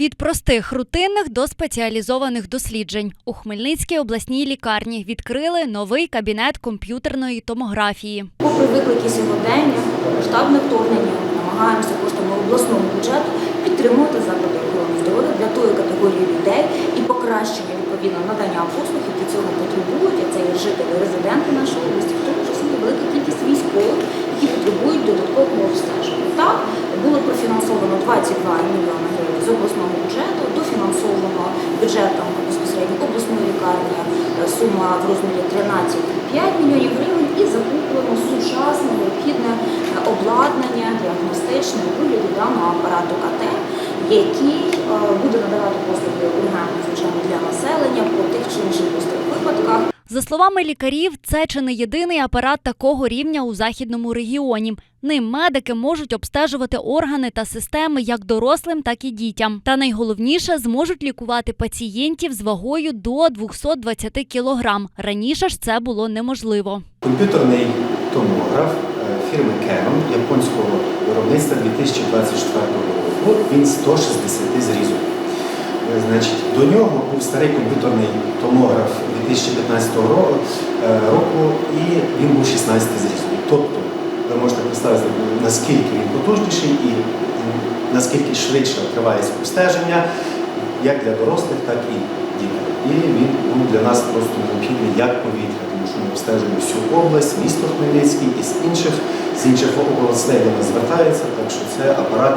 Від простих рутинних до спеціалізованих досліджень у Хмельницькій обласній лікарні відкрили новий кабінет комп'ютерної томографії. Попри виклики сьогодення, штабне вторгнення, намагаємося коштами обласного бюджету підтримувати заклади охорони здоров'я для тої категорії людей і покращення відповідно надання послуг, які цього потребують. Це є жителі, резиденти нашої області, в тому числі велика кількість військових, які потребують додаткового обстеження. Так було профінансовано 22 мільйони гривень з обласного бюджету, дофінансовано бюджетом безпосередньо обласної лікарні е, сума в розмірі 13,5 мільйонів гривень і закуплено сучасне необхідне е, обладнання діагностичне у вигляді даного апарату КТ, який е, буде надавати послуги ургентно, звичайно, для населення по тих чи інших. За словами лікарів, це чи не єдиний апарат такого рівня у західному регіоні. Ним медики можуть обстежувати органи та системи як дорослим, так і дітям. Та найголовніше зможуть лікувати пацієнтів з вагою до 220 кілограм. Раніше ж це було неможливо. Комп'ютерний томограф е, фірми Canon японського виробництва 2024 року. Він 160 зрізу. Е, Значить, до нього був старий комп'ютерний томограф 2015 е, року, і він був 16 зрізу. Тобто, ви можете представити, наскільки він потужніший і наскільки швидше триває обстеження, як для дорослих, так і дітей. І він був для нас просто необхідний як повітря, тому що ми обстежуємо всю область, місто Хмельницький і з інших, з інших областей до нас звертаються, так що це апарат,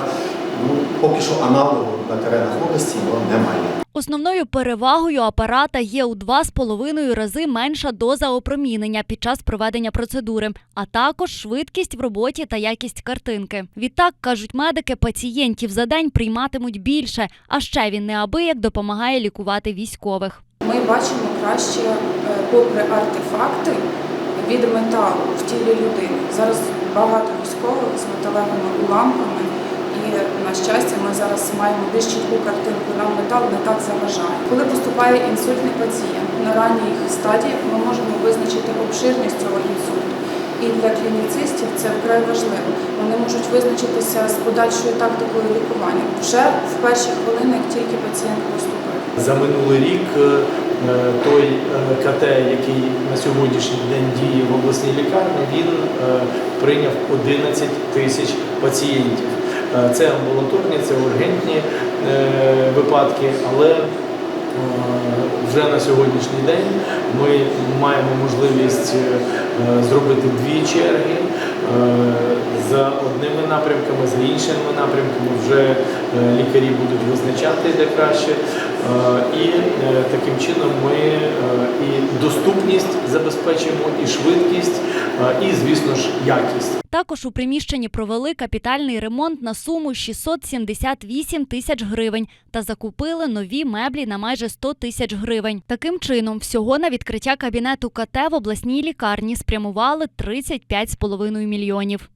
ну, поки що аналогу на теренах області його немає. Основною перевагою апарата є у 2,5 рази менша доза опромінення під час проведення процедури, а також швидкість в роботі та якість картинки. Відтак кажуть медики, пацієнтів за день прийматимуть більше, а ще він неабияк допомагає лікувати військових. Ми бачимо краще, е, попри артефакти, від металу в тілі людини. Зараз багато військових з металевими уламками, на щастя, ми зараз маємо більш чітку картинку. Нам метал не так заважає. Коли поступає інсультний пацієнт на ранніх стадіях, ми можемо визначити обширність цього інсульту. І для клініцистів це вкрай важливо. Вони можуть визначитися з подальшою тактикою лікування вже в перші хвилини, як тільки пацієнт поступив. За минулий рік е, той е, КТ, який на сьогоднішній день діє в обласній лікарні, він е, прийняв 11 тисяч пацієнтів. Е, Це амбулаторні, це ургентні е, випадки, але е, вже на сьогоднішній день ми маємо можливість зробити дві черги одними напрямками, за іншими напрямками вже е, лікарі будуть визначати де краще. Е, І е, таким чином ми і доступність забезпечимо, і швидкість, і, звісно ж, якість. Також у приміщенні провели капітальний ремонт на суму 678 тисяч гривень та закупили нові меблі на майже 100 тисяч гривень. Таким чином, всього на відкриття кабінету КТ в обласній лікарні спрямували 35,5 мільйонів.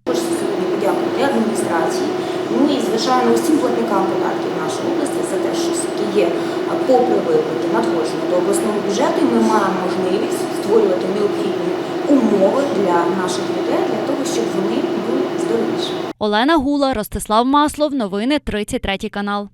Хочеться для адміністрації, ну і звичайно усім платникам податків нашої області за те, що є, попри виклики надходження до обласного бюджету, ми маємо можливість створювати необхідні умови для наших людей для того, щоб вони були здоровіші. Олена Гула, Ростислав Маслов. Новини 33 канал.